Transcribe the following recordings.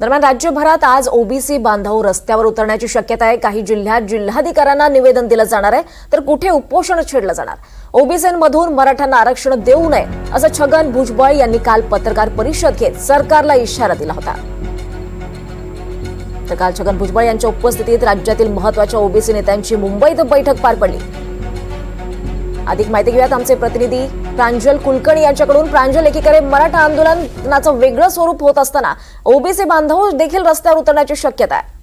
दरम्यान राज्यभरात आज ओबीसी बांधव रस्त्यावर उतरण्याची शक्यता आहे. काही जिल्ह्यात जिल्हाधिकाऱ्यांना निवेदन दिलं जाणार आहे. तर कुठे उपोषण छेडलं जाणार? ओबीसीमधून मराठ्यांना आरक्षण देऊ नये असं छगन भुजबळ यांनी काल पत्रकार परिषद घेत सरकारला इशारा दिला होता. तर काल छगन भुजबळ यांच्या उपस्थितीत राज्यातील महत्त्वाच्या ओबीसी नेत्यांची मुंबईत बैठक पार पडली. अधिक माहिती घेऊयात आमचे प्रतिनिधी प्रांजल कुलकर्णी यांच्याकडून. प्रांजल एकीकडे मराठा आंदोलनाचं वेगळं स्वरूप होत असताना ओबीसी बांधव देखील रस्त्यावर उतरण्याची शक्यता आहे.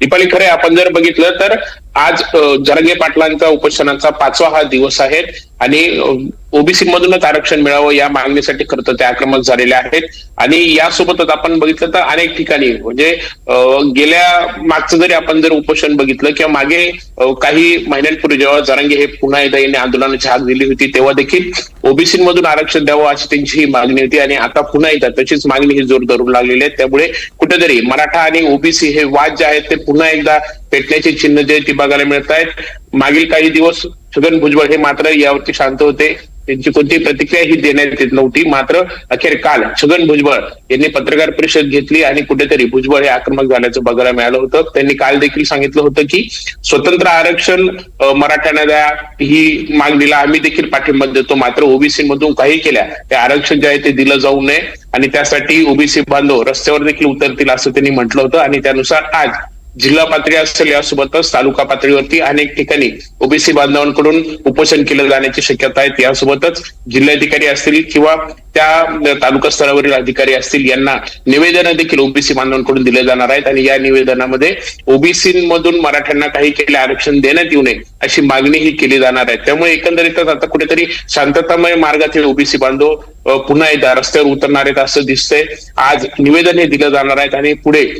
दीपाली खरे आपण जर बघितलं तर आज जरंगे जरांगे पाटलांचा उपोषणाचा पाचवा हा दिवस आहे आणि ओबीसी मधूनच आरक्षण मिळावं या मागणीसाठी खरं तर ते आक्रमक झालेले आहेत. आणि यासोबतच आपण बघितलं तर अनेक ठिकाणी म्हणजे गेल्या मागचं जरी आपण जर उपोषण बघितलं किंवा मागे काही महिन्यांपूर्वी जेव्हा जरांगे हे पुन्हा एकदा यांनी आंदोलनाची हाक दिली होती तेव्हा देखील ओबीसी मधून आरक्षण द्यावं अशी त्यांची ही मागणी होती आणि आता पुन्हा एकदा तशीच मागणी ही जोर धरून लागलेली आहे. त्यामुळे कुठेतरी मराठा आणि ओबीसी हे वाद जे आहेत ते पुन्हा एकदा पेटण्याची चिन्ह जे ती बघायला मिळत आहेत मागील काही दिवस छगन भुजबळ हे मात्र यावरती शांत होते. त्यांची कोणती प्रतिक्रिया ही देण्यात येत नव्हती. मात्र अखेर काल छगन भुजबळ यांनी पत्रकार परिषद घेतली आणि कुठेतरी भुजबळ हे आक्रमक झाल्याचं बघायला मिळालं होतं. त्यांनी काल देखील सांगितलं होतं की स्वतंत्र आरक्षण मराठ्यांना द्या ही मागणीला आम्ही देखील पाठिंबा देतो. मात्र ओबीसी मधून काही केल्या ते आरक्षण जे आहे ते दिलं जाऊ नये. आणि त्यासाठी ओबीसी बांधव रस्त्यावर देखील उतरतील असं त्यांनी म्हटलं होतं. आणि त्यानुसार आज जिल्हा पातळी असेल यासोबतच तालुका पातळीवरती अनेक ठिकाणी ओबीसी बांधवांकडून उपोषण केलं जाण्याची शक्यता आहे. यासोबतच जिल्हाधिकारी असतील किंवा त्या तालुका स्तरावरील अधिकारी असतील यांना निवेदन देखील ओबीसी बांधवांकडून दिले जाणार आहेत. आणि या निवेदनामध्ये ओबीसी मधून मराठ्यांना काही केले आरक्षण देण्यात येऊ नये अशी मागणीही केली जाणार आहे. त्यामुळे एकंदरीतच आता कुठेतरी शांततामय मार्गातील ओबीसी बांधव पुन्हा एकदा रस्त्यावर उतरणार आहेत असं दिसतंय. आज निवेदन हे दिलं जाणार आहेत आणि पुढे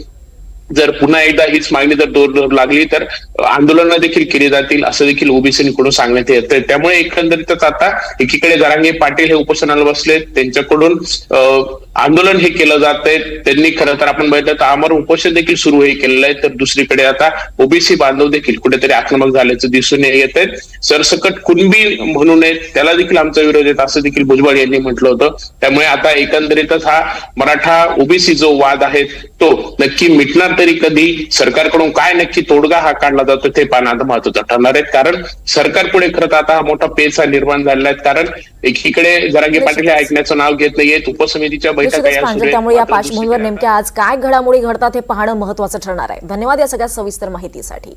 जर पुन्हा एकदा हीच मागणी जर दोर लागली तर आंदोलनं देखील केली जातील असं देखील ओबीसीकडून सांगण्यात येत. त्यामुळे एकंदरीतच आता एकीकडे जरांगे पाटील हे उपोषणाला बसले त्यांच्याकडून आंदोलन हे केलं जात आहे त्यांनी खरं तर आपण बघितलं तर अमर उपोषण देखील सुरू हे केलेलं आहे. तर दुसरीकडे आता ओबीसी बांधव देखील कुठेतरी आक्रमक झाल्याचं दिसून येत आहेत सरसकट कुणबी म्हणू नयेत त्याला देखील आमचा विरोध येत असं देखील भुजबळ यांनी म्हटलं होतं. त्यामुळे आता एकंदरीतच हा मराठा ओबीसी जो वाद आहे तो नक्की मिटणार तरी कधी? सरकारकडून काय नक्की तोडगा हा काढला जातो ते पाहणं आता महत्वाचं ठरणार आहे. कारण सरकार पुढे खरं तर आता हा मोठा पेच हा निर्माण झालेला आहे. कारण एकीकडे जरांगे पाटील हे ऐकण्याचं नाव घेत नाहीयेत. उपसमितीच्या प्रांजल आहेत. त्यामुळे या पार्श्वभूमीवर नेमक्या आज काय घडामोडी घडतात हे पाहणं महत्वाचं ठरणार आहे धन्यवाद या सगळ्या सविस्तर माहितीसाठी